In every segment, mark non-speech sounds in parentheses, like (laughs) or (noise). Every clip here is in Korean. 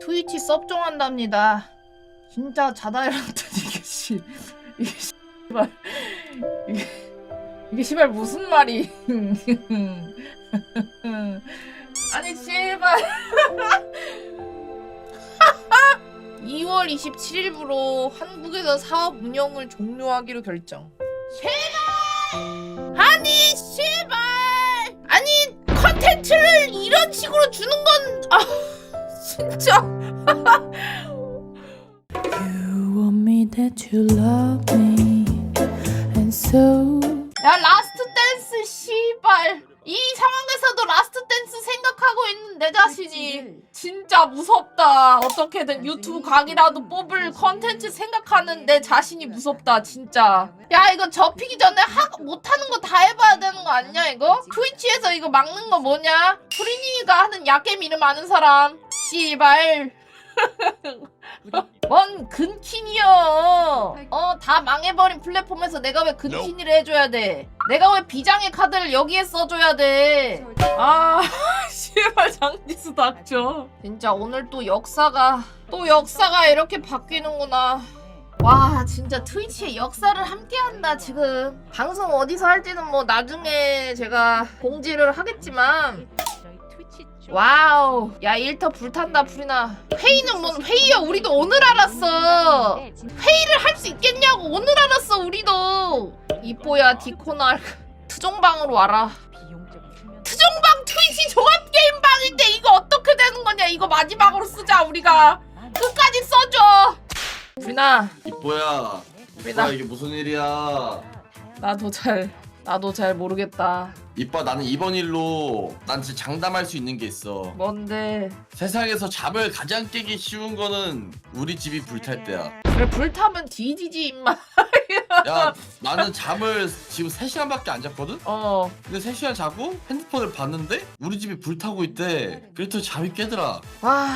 트위치 섭종한답니다. 진짜 자다 일어났더니 이게 씨 이게 씨발 이게 이게 씨발 무슨 말이? 아니 씨발 (laughs) 2월 27일부로 한국에서 사업 운영을 종료하기로 결정. 제발! 아니 씨발! 아니 컨텐츠를 이런 식으로 주는 건 아. 진짜. 야 라스트 댄스 씨발. 이 상황에서도 라스트 댄스 생각하고 있는 내 자신이 진짜 무섭다. 어떻게든 유튜브 각이라도 뽑을 컨텐츠 생각하는 내 자신이 무섭다 진짜. 야 이거 접히기 전에 하, 못하는 거 다 해봐야 되는 거 아니야 이거? 트위치에서 이거 막는 거 뭐냐? 프리니가 하는 약겜 이름 아는 사람 씨발. 뭔 근킨이여? 어다 망해버린 플랫폼에서 내가 왜 근킨이를 해줘야 돼? 내가 왜 비장의 카드를 여기에 써줘야 돼아 (laughs) 씨발 장지수 닥쳐. 진짜 오늘 또 역사가 또 역사가 이렇게 바뀌는구나. 와 진짜 트위치의 역사를 함께한다 지금. 방송 어디서 할지는 뭐 나중에 제가 공지를 하겠지만 와우. 야 일터 불탄다 프리나. 회의는 뭔 회의야? 우리도 오늘 알았어. 회의를 할 수 있겠냐고. 오늘 알았어 우리도. 이뽀야 디코나 트종방으로 와라. 트종방 트위치 종합게임방인데 이거 어떻게 되는 거냐? 이거 마지막으로 쓰자 우리가. 끝까지 써줘. 프리나. 이뻐야 이뻐야 이게 무슨 일이야? 나도 잘 나도 잘 모르겠다. 이뻐 나는 이번 일로 난 진짜 장담할 수 있는 게 있어. 뭔데? 세상에서 잠을 가장 깨기 쉬운 거는 우리 집이 불탈 때야. 그래 불타면 뒤지지 임마. (laughs) 야 나는 잠을 지금 3시간밖에 안 잤거든? 어. 근데 3시간 자고 핸드폰을 봤는데 우리 집이 불타고 있대. 그래도 잠이 깨더라. 와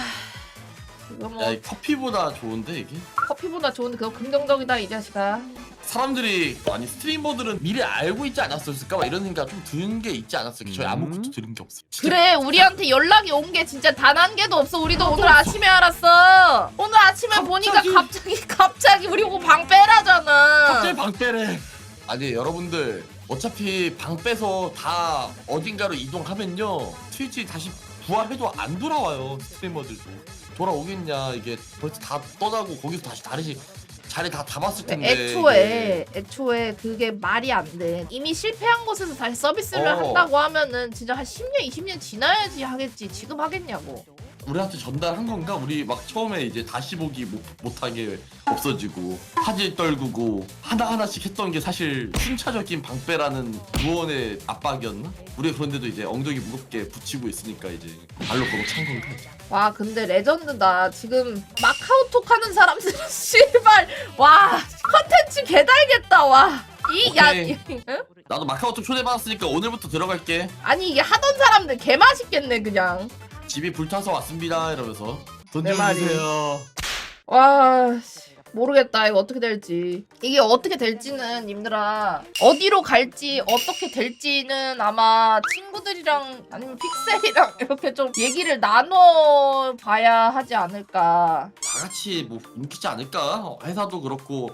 이거 뭐. 야 이 커피보다 좋은데 이게? 커피보다 좋은데 그거 긍정적이다 이 자식아. 사람들이 아니 스트리머들은 미리 알고 있지 않았을까? 막 이런 생각 좀 드는 게 있지 않았을까? 저희 아무것도 들은 게 없어 진짜. 그래 우리한테 연락이 온 게 진짜 단 한 개도 없어. 우리도 오늘 아침에 알았어. 오늘 아침에 보니까 갑자기. 갑자기 (laughs) 갑자기 우리 보고 방 빼라잖아. 갑자기 방 빼래. 아니 여러분들 어차피 방 빼서 다 어딘가로 이동하면요. 트위치 다시 부활해도 안 돌아와요 스트리머들도 돌아오겠냐 이게 벌써 다 떠나고 거기서 다시 다르시 자리 다 잡았을 텐데 애초에 애초에 그게 말이 안 돼. 이미 실패한 곳에서 다시 서비스를 어. 한다고 하면은 진짜 한 10년 20년 지나야지 하겠지. 지금 하겠냐고 우리한테 전달한 건가 우리 막 처음에 이제 다시 보기 못, 못하게 없어지고 화질 떨구고 하나하나씩 했던 게 사실 순차적인 방빼라는 무언의 압박이었나? 우리가 그런데도 이제 엉덩이 무겁게 붙이고 있으니까 이제 발로 걸어 찬 건가? 와 근데 레전드다 지금 마카오톡 하는 사람들은 (laughs) 씨발 와 컨텐츠 개달겠다 와이야 오케이. 나도 마카오톡 초대받았으니까 오늘부터 들어갈게. 아니 이게 하던 사람들 개 맛있겠네 그냥 집이 불타서 왔습니다. 이러면서 돈 내 좀 말이. 주세요. 와 씨, 모르겠다 이거 어떻게 될지 이게 어떻게 될지는 님들아 어디로 갈지 어떻게 될지는 아마 친구들이랑 아니면 픽셀이랑 (laughs) 이렇게 좀 얘기를 나눠 봐야 하지 않을까 다 같이 뭐 움키지 않을까? 회사도 그렇고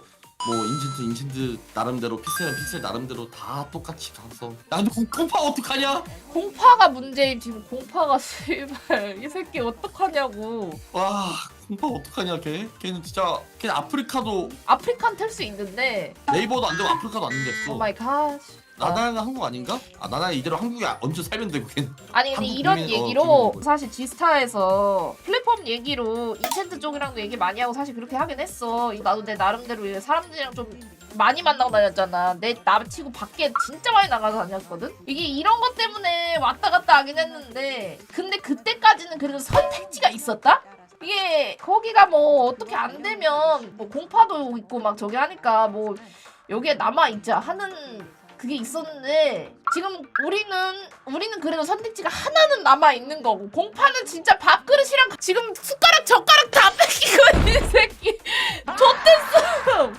뭐 인챈트 인챈트 나름대로 픽셀은 픽셀 나름대로 다 똑같이 가서 야 근데 공- 공파 어떡하냐? 공파가 문제임 지금 공파가 (laughs) 씨발 이 새끼 어떡하냐고 와 공파 어떡하냐 걔? 걔는 진짜 걔 아프리카도 아프리칸 텔 수 있는데 네이버도 안 되고 아프리카도 안오 됐어. 마이 갓 나나는 한국 아닌가? 아 나나 이대로 한국에 얹혀 살면 되고 걔는 아니 근데 한국 이런 국민, 어, 얘기로 국민이고. 사실 지스타에서 플랫폼 얘기로 인챈트 쪽이랑도 얘기 많이 하고 사실 그렇게 하긴 했어 나도 내 나름대로 이제 사람들이랑 좀 많이 만나고 다녔잖아 내 남치고 밖에 진짜 많이 나가서 다녔거든 이게 이런 것 때문에 왔다 갔다 하긴 했는데 근데 그때까지는 그래도 선택지가 있었다? 이게 거기가 뭐 어떻게 안 되면 뭐 공파도 있고 막 저기 하니까 뭐 여기에 남아 있자 하는 그게 있었는데 지금 우리는 우리는 그래도 선택지가 하나는 남아 있는 거고 공파는 진짜 밥그릇이랑 지금 숟가락 젓가락 다 뺏기고 (laughs) 있는 새끼. 좆됐어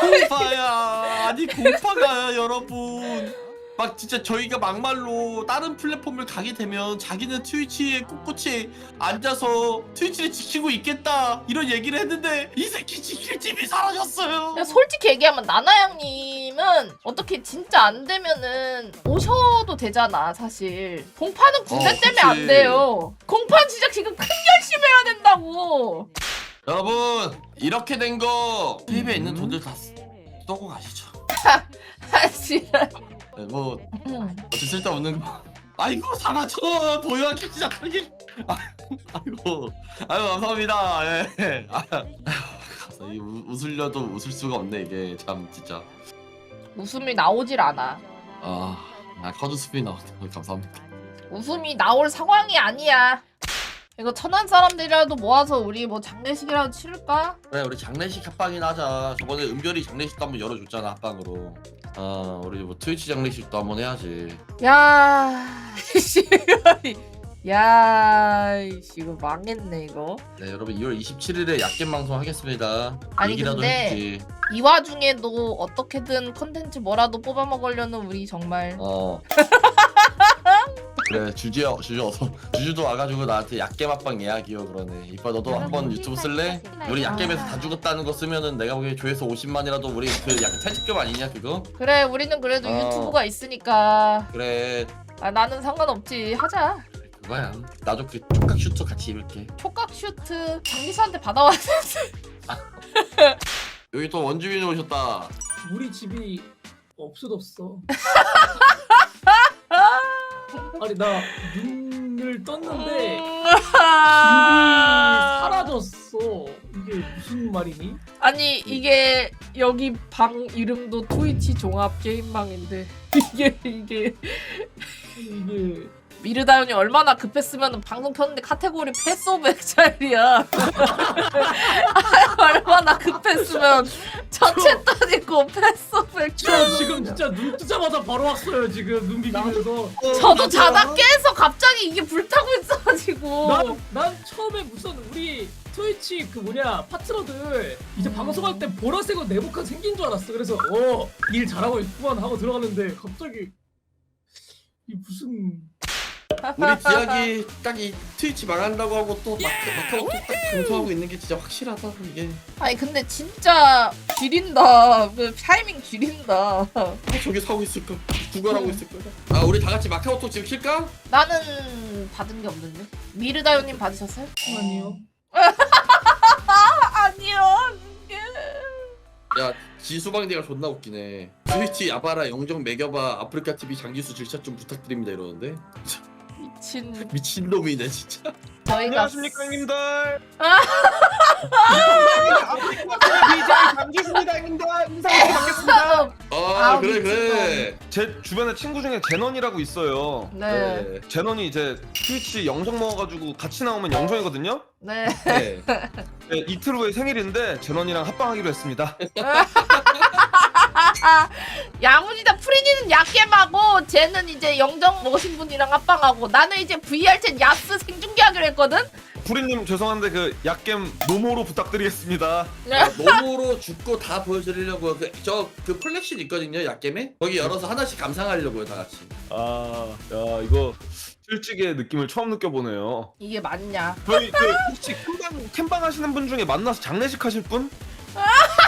공파야. 아니 공파가 여러분 막 진짜 저희가 막말로 다른 플랫폼을 가게 되면 자기는 트위치에 꿋꿋이 앉아서 트위치를 지키고 있겠다 이런 얘기를 했는데 이 새끼 지킬 집이 사라졌어요. 그냥 솔직히 얘기하면 나나양님은 어떻게 진짜 안 되면은 오셔도 되잖아 사실 공파는 군대 어, 때문에 안 그치. 돼요 공파 진짜 지금 큰 결심해야 된다고 여러분 이렇게 된거 수입에 있는 돈들 다 쓰- 쏘고 가시죠. (laughs) 아씨 네, 뭐 어찌 쓸데없는 거. 아이고 사라져 도요한 캐치 작가님. 아, 아이고 아이고 감사합니다. 예. 아, 아휴, 이 우- 웃으려도 웃을 수가 없네 이게 참 진짜. 웃음이 나오질 않아 아, 아 커드 스피 나왔다. 감사합니다. 웃음이 나올 상황이 아니야 이거 천안 사람들이라도 모아서 우리 뭐 장례식이라도 치를까? 그래 우리 장례식 합방이나 하자. 저번에 은별이 장례식도 한번 열어줬잖아 합방으로. 아 우리 뭐 트위치 장례식도 한번 해야지. 야, 씨, 야, 씨, 이거 망했네 이거. 네 여러분 2월 27일에 약겜 방송 하겠습니다. 아니, 얘기라도 근데- 해주지. 이 와중에도 어떻게든 컨텐츠 뭐라도 뽑아 먹으려는 우리 정말 어. (laughs) 그래 주지 주주 어서 (laughs) 주주도 와가지고 나한테 약겜 합방 예약이요 그러네. 이빠 너도 한번 유튜브 쓸래? 우리 약겜에서 다 죽었다는 거 쓰면은 내가 보기에 조회수 50만이라도 우리 그약 퇴직금 아니냐 그거? 그래 우리는 그래도 어. 유튜브가 있으니까 그래 아, 나는 상관없지 하자. 그거야. 나도 그 촉각 슈터 같이 입을게. 촉각 슈트 장미수한테 받아와야 돼. 여기 또 원주민 오셨다. 우리 집이 없어졌어. (laughs) (laughs) 아니 나 눈을 떴는데 음. 집이 사라졌어. 이게 무슨 말이니? 아니 이게 여기 방 이름도 트위치 종합 게임방인데 (laughs) 이게 이게 이게 미르다운이 얼마나 급했으면 방송 켰는데 카테고리 패스 오브 엑차일이야 얼마나 급했으면 전체 따지고 패스 오브 저 엑차일 지금 진짜 눈 뜨자마자 바로 왔어요. 지금 눈 비비면서. 저도 자다 깨서 갑자기 이게 불타고 있어가지고 난, 난 처음에 무슨 우리 트위치 그 뭐냐 파트너들 이제 방송할 때 보라색으로 내복한 생긴 줄 알았어. 그래서 어 일 잘하고 있구만 하고 들어갔는데 갑자기 이 무슨 우리 기약이 딱 이 트위치 망한다고 하고 또 막, 막하고 또딱 방송하고 있는 게 진짜 확실하다 이게. 아니 근데 진짜 지린다 그 타이밍 지린다 아, 저기 사고 있을까? 구걸하고 있을까? 아 우리 다 같이 마카오톡 지금 킬까? 나는 받은 게 없는데 미르다운님 받으셨어요? 아니요. (laughs) 아니요 이게 야 지수방대가 존나 웃기네. 트위치 야바라 영정 매겨봐 아프리카 TV 장기수 질샷 좀 부탁드립니다 이러는데 미친 (laughs) 미친 놈이네 진짜. 저희가 안녕하십니까 형님들 아. 아프리카 BJ 장기수입니다 형님들 인사드리고 반갑습니다 아, 아, 그래 미친 그래. 제 주변에 친구 중에 제넌이라고 있어요 네. 제넌이 이제 트위치 영정 먹어가지고 같이 나오면 영정이거든요 네. 네. 네, 이틀 후에 생일인데 제넌이랑 합방하기로 했습니다 (laughs) 야무지다 프리니는 약겜하고 쟤는 이제 영정 먹으신 분이랑 합방하고 나는 이제 VR챗 야스 생중계하기로 했거든? 구리님 죄송한데 그 약겜 노모로 부탁드리겠습니다 네. 아, 몸으로 죽고 다 보여드리려고 저그 플렉신 있거든요 약겜에 거기 열어서 하나씩 감상하려고요 다 같이. 아 야 이거 실직의 느낌을 처음 느껴보네요 이게 맞냐 저희 그 혹시 캠방, 캠방 하시는 분 중에 만나서 장례식 하실 분? (laughs)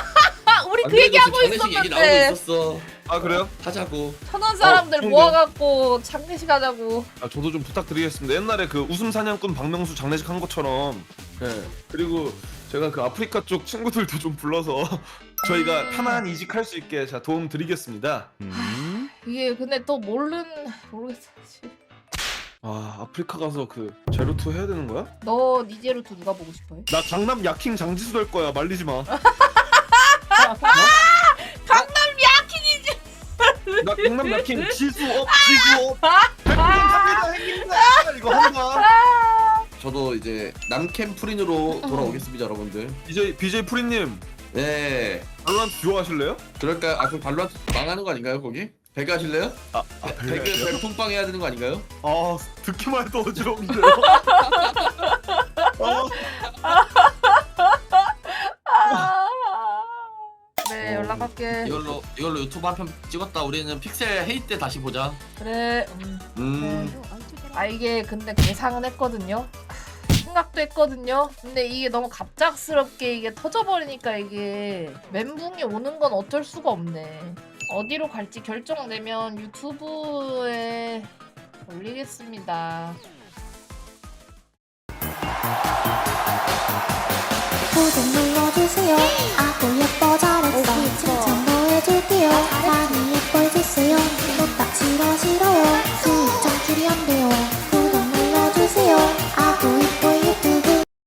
아안그 얘기하고 있었는데 있었어. 아 그래요? 하자고. 천원 사람들 어. 모아갖고 장례식 하자고 아 저도 좀 부탁드리겠습니다 옛날에 그 웃음 사냥꾼 박명수 장례식 한 것처럼 네. 그리고 제가 그 아프리카 쪽 친구들도 좀 불러서 (laughs) 저희가 편안 이직할 수 있게 제가 도움 드리겠습니다. 이게 근데 또 모르는 모르겠어 아 아프리카 가서 그 제로투 해야 되는 거야? 너 니제로투 누가 보고 싶어 해? 나 강남 야킹 장지수 될 거야 말리지 마. (laughs) 강남 야킹이지 나 강남 야킹 지수 업 지수 업. 감사합니다 형님들 이거 한다. 저도 이제 남캠 프린으로 돌아오겠습니다 여러분들. BJ BJ 프리님 네. 발란트 듀오 하실래요? 그럴까요? 아 그럼 발로한테 망하는 거 아닌가요 거기? 배그 하실래요? 아, 아 배그 배그 통빵 해야 되는 거 아닌가요? 아 듣기만 해도 어지러운데요. (laughs) 아, 연락할게요 갈게. 이걸로 이걸로 유튜브 한 편 찍었다. 우리는 픽셀 헤이 때 다시 보자. 그래. 음. 음. 아 이게 근데 계상은 했거든요. 아, 생각도 했거든요. 근데 이게 너무 갑작스럽게 이게 터져버리니까 이게 멘붕이 오는 건 어쩔 수가 없네. 어디로 갈지 결정되면 유튜브에 올리겠습니다. 구독